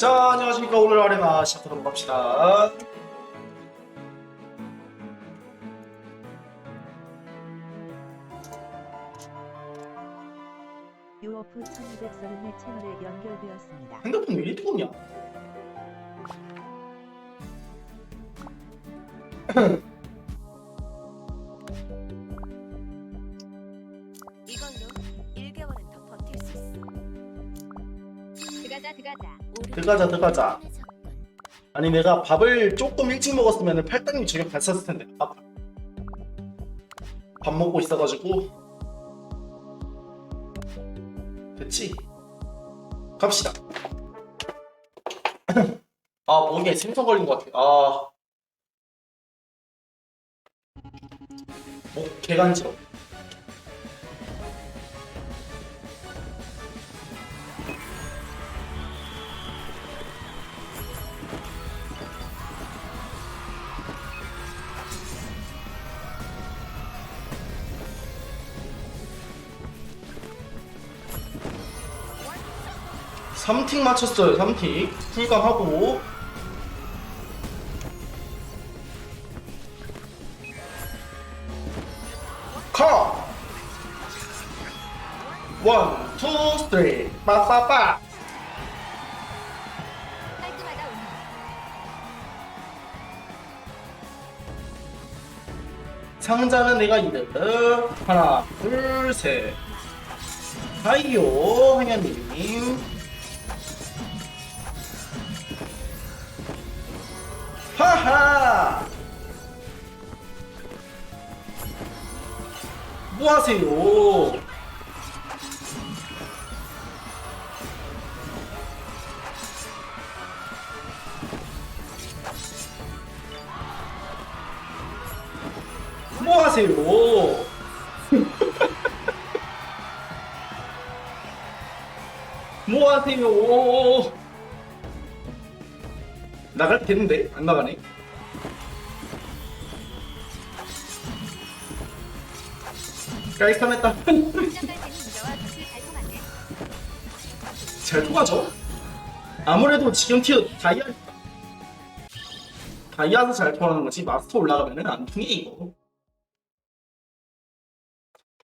자, 안녕하십니까. 오늘 아레나 시작하도록 합시다. 들어가자, 들어가자. 아니, 내가 밥을 조금 일찍 먹었으면 팔당님 저녁 갔었을 텐데. 밥, 밥 먹고 있어가지고. 됐지? 갑시다. 아, 목에 생선 걸린 것 같아. 아. 목 개간지러. 삼틱 맞췄어요, 삼틱 풀감하고. 컷! 원, 투, 쓰리, 빠빠빠! 상자는 내가 이름. 하나, 둘, 셋. 하이요, 황현님. 하세요? 뭐 하세요? 뭐 하세요? 나갈 때 됐는데 안 나가네. 아무래도 지금 티어 다이아 다이아서 잘 통하는 거지 마스터 올라가면은 안 통해 이거.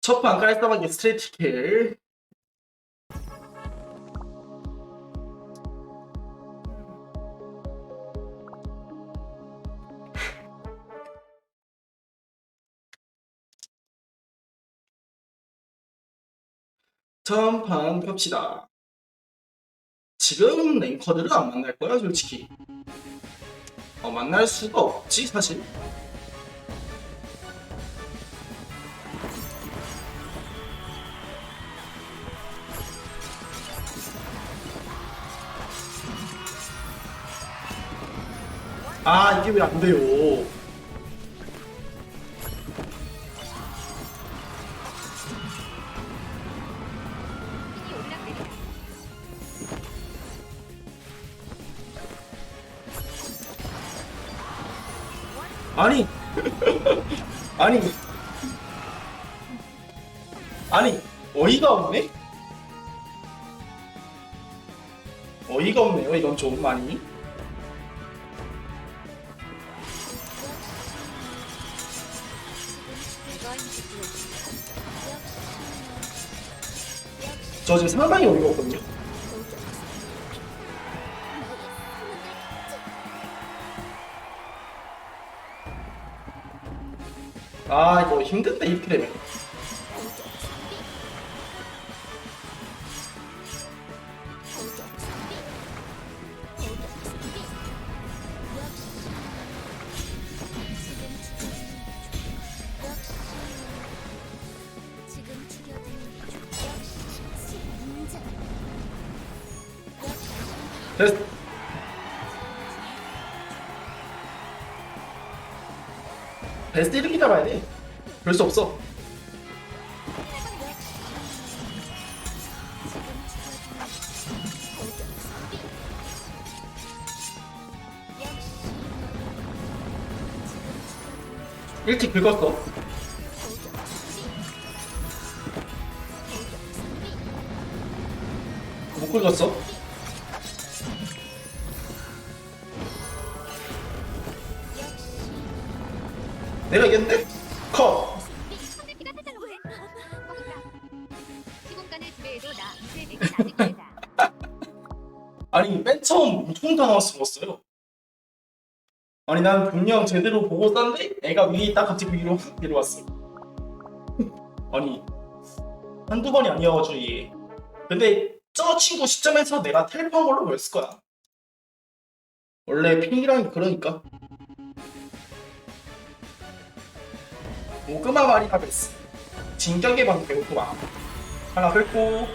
첫판 깔끔하게 스트레이트 킬. 다음 판 갑시다. 지금 랭커들은 안 만날 거야 솔직히. 어 만날 수가 없지 사실. 아 이게 왜 안 돼요? 아니. 아니. 아니 어이가 없네? 어이가 없네요 이건 좀 많이. 저 지금 상당히 어이가 없거든요 아 이거 힘든데 이렇게 되면. 베스트 이렇게 잡아야 돼 별 수 없어. 일찍 긁었어. 못 긁었어. 내가 이겼는데? 당황스러웠어요? 아니 난 분명 제대로 보고 쐈는데 애가 위에 있다 갑자기 위로 확 내려왔어 아니 한두 번이 아니어가지고 얘 근데 저 친구 시점에서 내가 텔레포한 걸로 보였을 거야. 원래 핑이랑 그러니까. 오그마 말이 하베스 진격의 방 배웠구만 하나 긁고.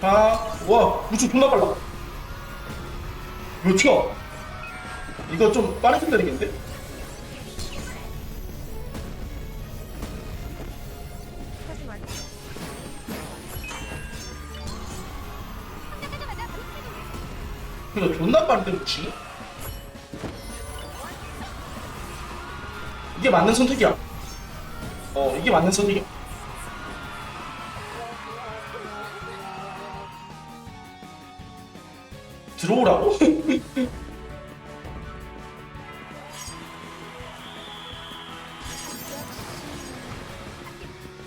아, 와, 우주 존나 빨라. 튀어. 이거 좀 때리겠는데? 하지만 이거 존나 빠른데, 그치? 이게 맞는 선택이야. 어, 이게 맞는 선택이야. 들어오라고?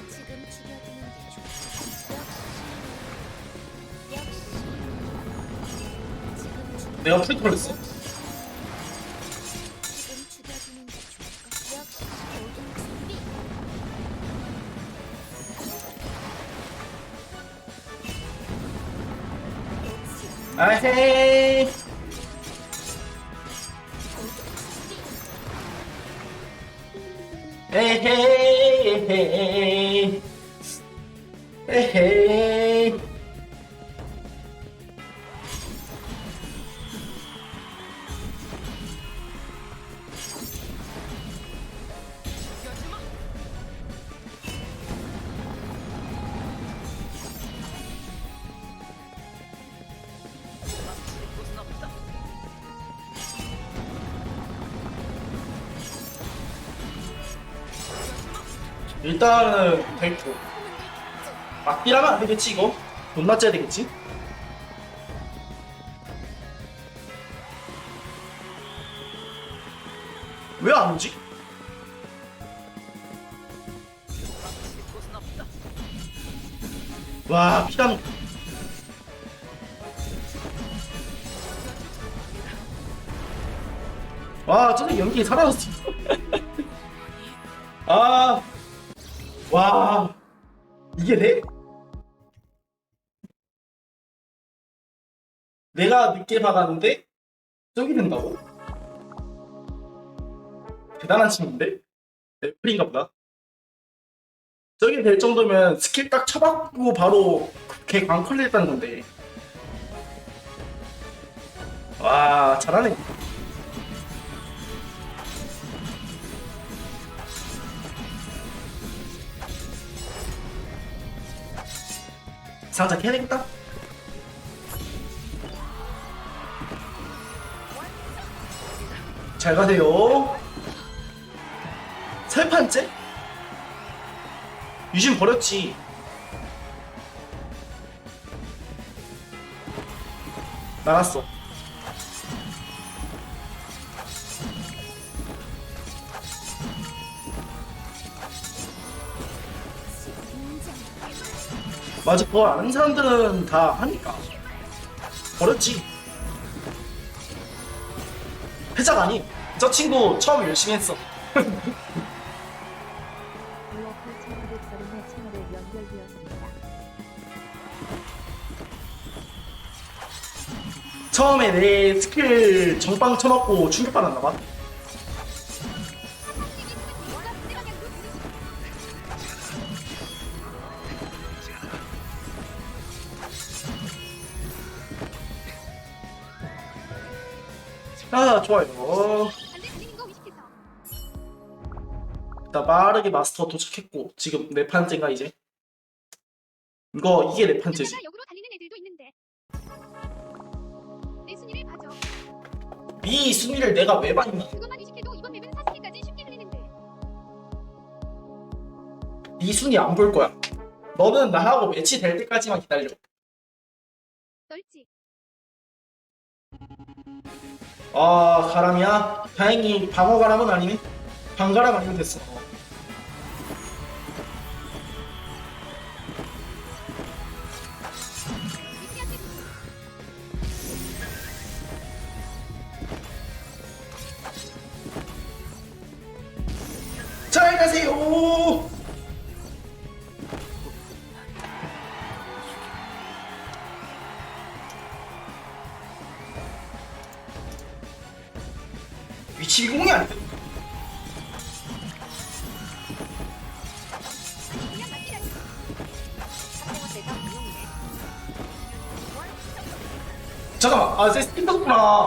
지금 죽여주는 게 좋아. 역시. 지금 죽 내가 풀 걸렸어. 일단은 됐고 막기라면 안 되겠지 이거? 돈 맞춰야 되겠지? 왜 안 오지? 와 피가 와 저기 연기 사라졌어. 아 와 이게 돼? 내가 늦게 박았는데 저기 된다고? 대단한 친구인데? 애플인가 보다 저기 될 정도면 스킬 딱 쳐박고 바로 걔 광컬리 했다는 건데 와 잘하네 상자 캐야 되겠다. 잘 가세요. 세 판째? 유진 버렸지. 나갔어. 맞아, 그거 아는 사람들은 다 하니까. 버렸지. 회작 아니. 저 친구 처음 열심히 했어. 블러프 1230의 채널에 연결되었습니다. 처음에 내 스킬 정빵 쳐먹고 충격받았나 봐. 좋아요. 일단 빠르게 마스터 도착했고 지금 네 판째인가 이제? 이거 이게 네 판째지. 이 순위를 내가 왜 봤냐? 그것만 의식해도 이번 맵은 40개까지 쉽게 달리는데. 이 순위 안 볼 거야. 너는 나하고 매치 될 때까지만 기다려. 널지. 아 가람이야? 다행히 방어 가람은 아니네 방가람 아니면 됐어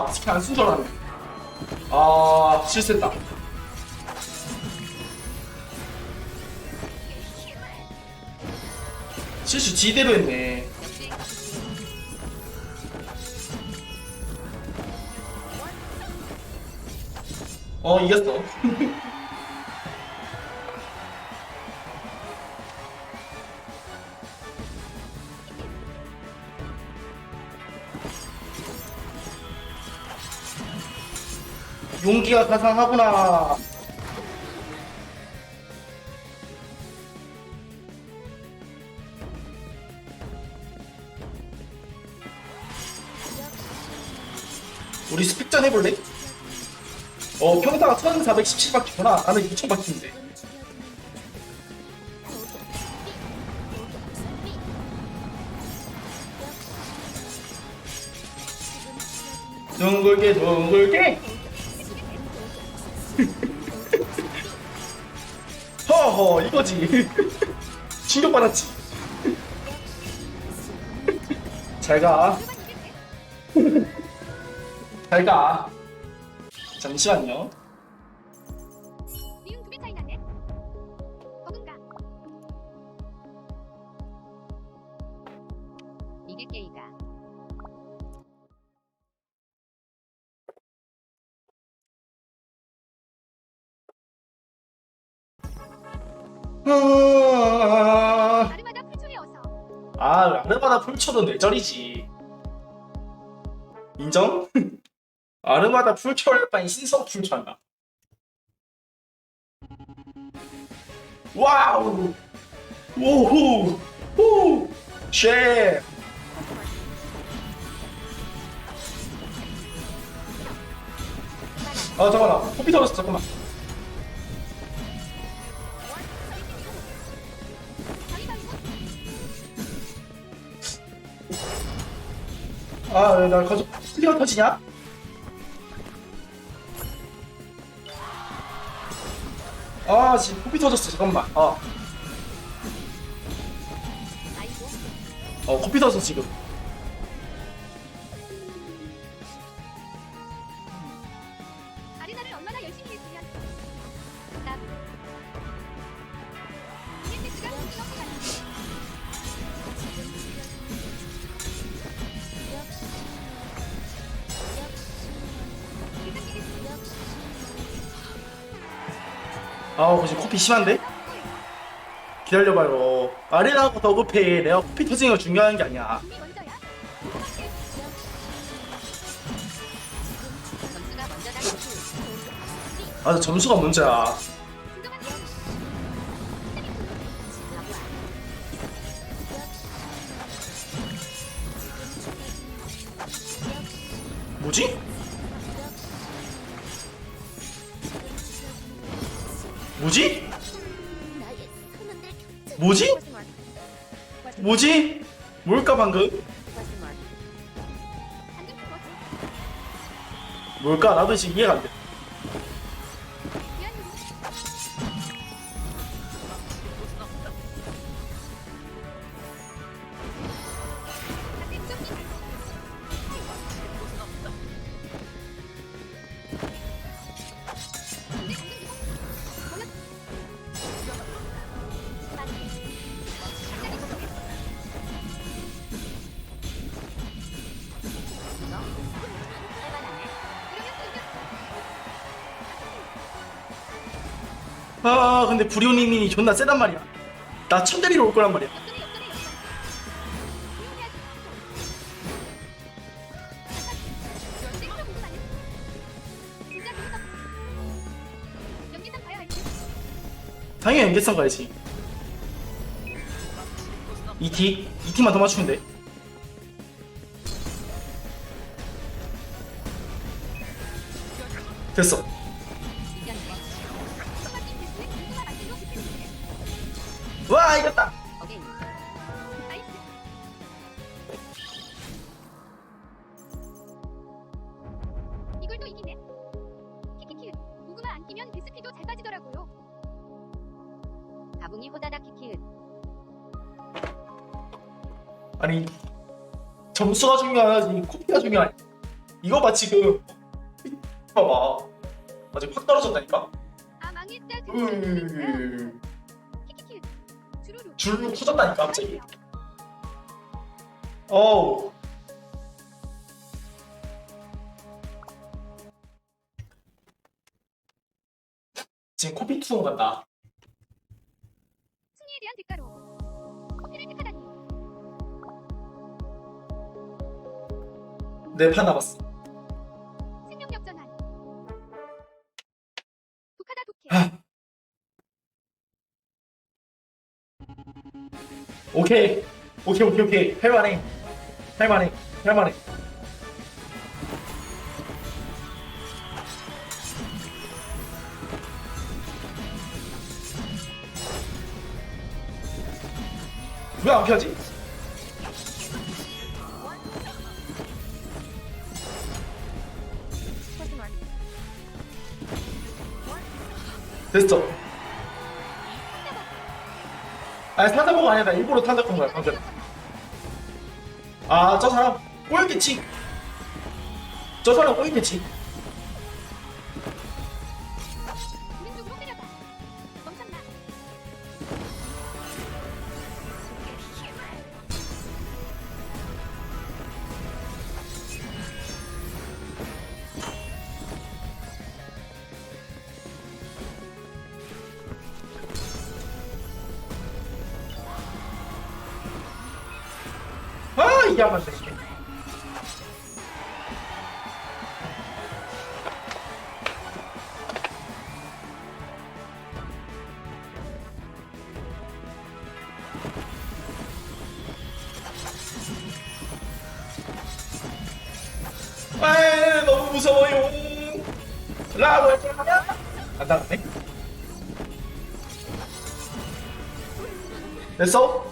떴구나 스킨 안 알았네. 아 실수했다. 실수 지대로 했네. 어 이겼어 용기가 가상하구나. 우리 스펙전 해볼래? 어 평타가 1417바퀴구나. 나는 2000바퀴인데. 둥글게 둥글게 거지. 충격 받았지. 잘 가. 잘 가. 잠시만요 아, 다르마다 풀초에 어서. 아 아르마다 풀쳐도 뇌절이지. 인정? 아르마다 풀쳐할 바엔 신성 풀쳐한다 와우! 오호! 오쉣! 아 잠깐만. 코피 터졌어 잠깐만 아나 가서 코피가 터지냐? 아 지금 코피 터졌어 잠깐만 어, 아이고. 어 코피 터졌어 지금 아우 지금 코피 심한데? 기다려봐요 아레나가 더 급해 내가 코피 터지는 거 중요한 게 아니야 준비 먼저야. 점수가 먼저다. 아 점수가 문제야 방금? 뭘까? 나도 지금 이해가 안 돼. 아 근데 불효님이 존나 세단 말이야. 나 천대리로 올 거란 말이야. 당연히 연계선 가야지. 이티 이티만 더 맞추면 돼. 됐어. 빠지더라고요. 가붕이 호다닥 키키은. 아니 점수가 중요하지 코피가 중요하니. 이거 봐 지금. 봐봐. 아직 확 떨어졌다니까. 아 망했다. 으 키키키. 주루루. 줄로 커졌다니까 갑자기. 어우. 지금 코피 투성 간다. 승리에 대한 대가로. 커피를 택하다니. 네판 남았어. 생명 역전환. 독하다 독해. 아. 오케이. 오케이 오케이 오케이. 할만해. 할만해. 할만해. 왜안 펴지? 됐어. 아니 사자보고 아니야 나 일부러 탄작한 거야 방금. 아저 사람 꼬였겠지. 저 사람 꼬였겠지. 아 이게 안 맞네. 아 너무?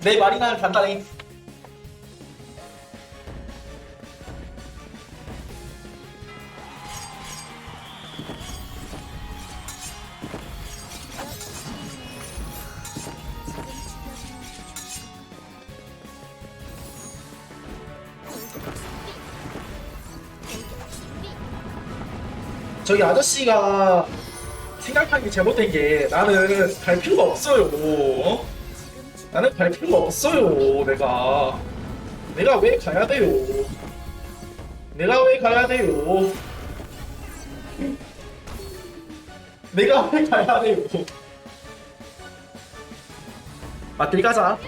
내 말이나 간단해. 저기 아저씨가 생각한 게 잘못된 게 나는 갈 필요가 없어요. 어? 나는 갈 필요가 없어요. 내가 내가 왜 가야 돼요? 내가 왜 가야 돼요? 내가 왜 가야 돼요? 맞들 가자.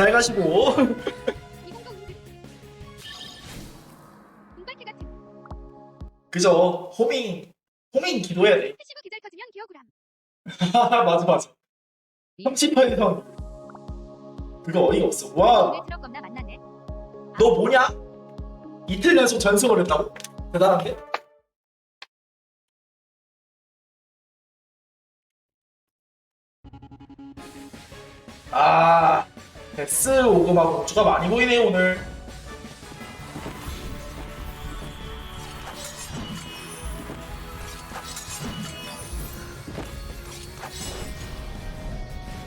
잘 가시고. 그죠? 호밍 호밍 기도해야 돼. 패시브 기절 터지면 기어그람. 맞아 맞아. 38선. 그거 어이가 없어. 와. 너 뭐냐? 이틀 연속 전승을 했다고? 대단한데? 아, 데스 오금하고 고추가 많이 보이네 오늘.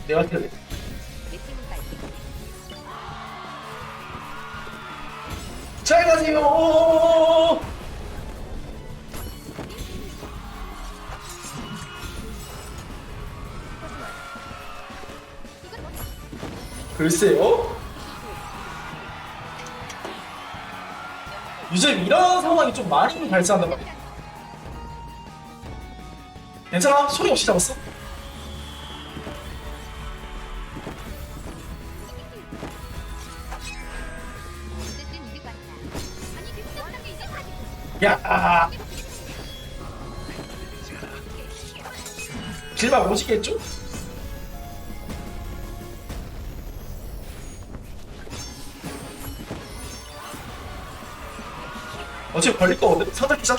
내가 운빨캐. 잘 가세요. 글쎄요? 요즘 이런 상황이 좀 많이 발생한단 말이야. 괜찮아? 소리 없이 잡았어? 야! 길막 오시겠죠? 어차피 걸릴 거거든? 상대 기자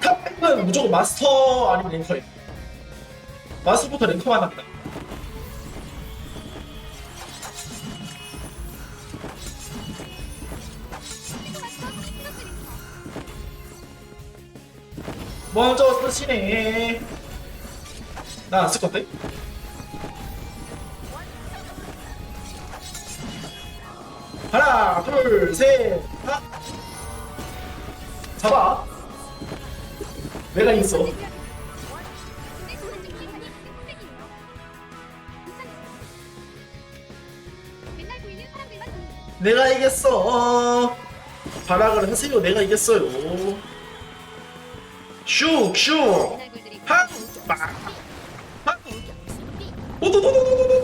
탑백은 무조건 마스터 아니면 랭커예요 마스터부터 랭커만 합니다 먼저 쓰시네 나안 쓸 건데? 둘 셋 하나 잡아. 내가 있어. 내가 이겼어. 발악을 하세요. 내가 이겼어요. 슉슉. 얼굴들이 한방 오도도도도도도 오도도도도도도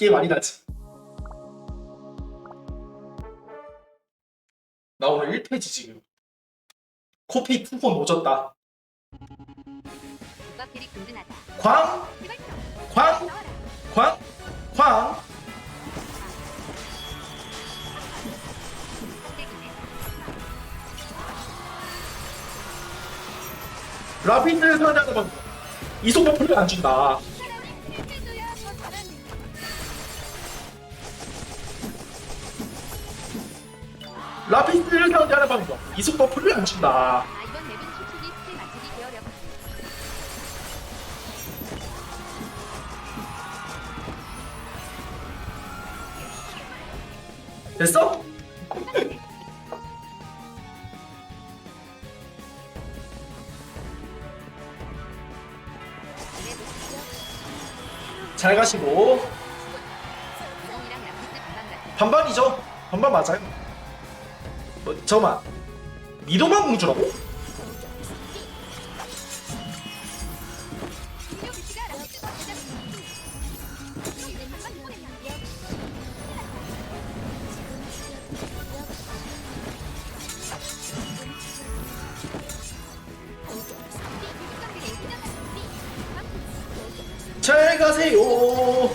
이게 많이 나지 나 오늘 1패지 지금 코피 투폰 오졌다 든든하다 광! 광! 광! 광! 라피드 사냥을 막 이속 버프를 안 준다 라피드를 사냥하는 방법. 이속 버프를 안 준다. 됐어? 잘 가시고. 반반이죠? 반반 맞아요 뭐, 잠깐만. 미도만 공주라고? 잘 가세요.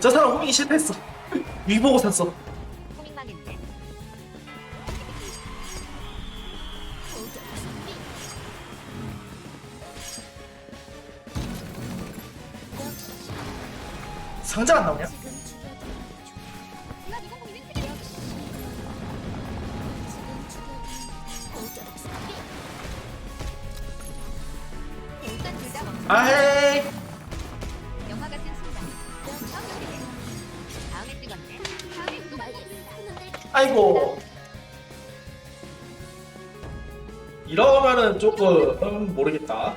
저 사람 호밍이 실패했어 위보고 샀어 상자 안 나오냐? 아헤이 아이고. 이러면은 조금 음, 모르겠다.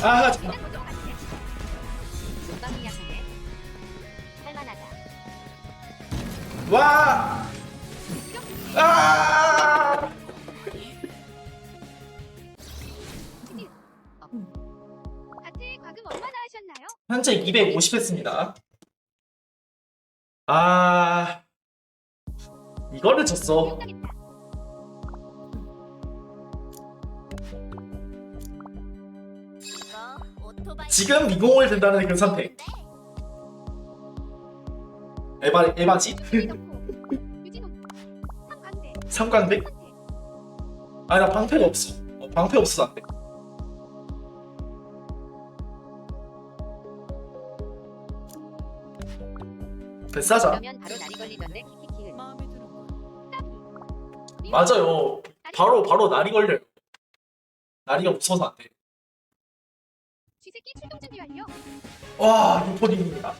하 250 했습니다. 아 이거를 생각했다 지금 미공을 된다는 그 선택. 에바, 에바지? 삼광대? 삼광대? 선택 아니 나 방패가 없어. 어, 방패 없어서 안돼 뱃사자 그러면 바로 날이 걸리던데. 맞아요. 바로 바로 날이 걸려요. 날이가 무서워서 안돼. 쥐새끼 출동 준비 완료. 와 유포딩입니다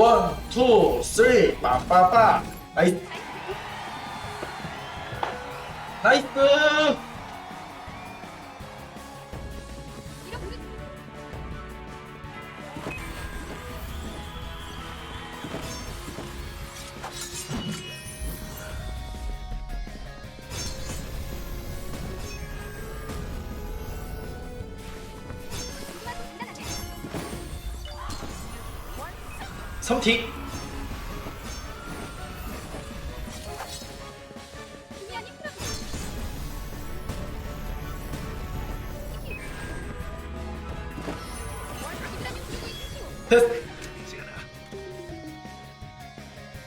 원, 투, 쓰리, 빠빠빠. 나이스. 나이스. 있으시오.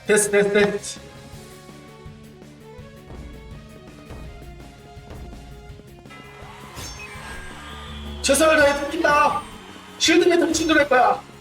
테스트. 테스트. 최선을 다해 돕긴다. 쉴드 메탈 충돌할 거야.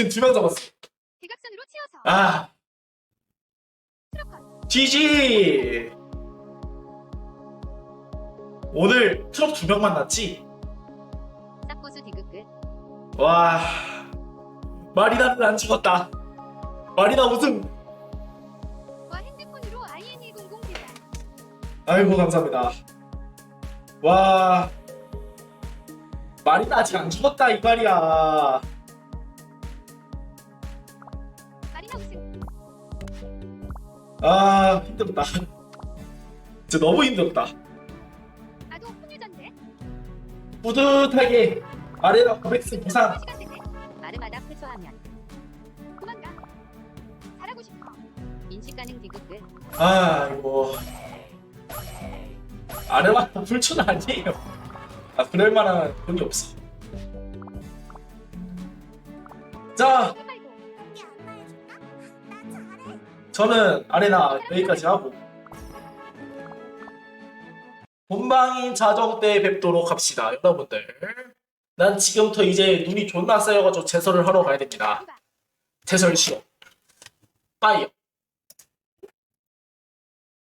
지금 두 명 잡았어. 대각선으로 치어서 아. GG. 오늘 트럭 두 명 만났지? 싹고수 디귿 끝 와. 마리나는 안 죽었다. 마리나 우승. 와 핸드폰으로 IN100 대단 아이고 감사합니다. 와. 마리나 아직 안 죽었다 이 말이야. 아 힘들었다. 진짜 너무 힘들었다. 나도 혼유전데 뿌듯하게 아레나 고백스 부상. 시간 되네 마르마다 패소하면 도망가 잘하고 싶어 인식 가능 디귿 끝아 이거 아레나 불춘 아니에요. 아 그럴 만한 돈이 없어. 자 저는 아레나 여기까지 하고. 본방인 자정 때 뵙도록 합시다 여러분들. 난 지금부터 이제 눈이 존나 쌓여가지고 제설을 하러 가야 됩니다. 제설 시험. 빠이요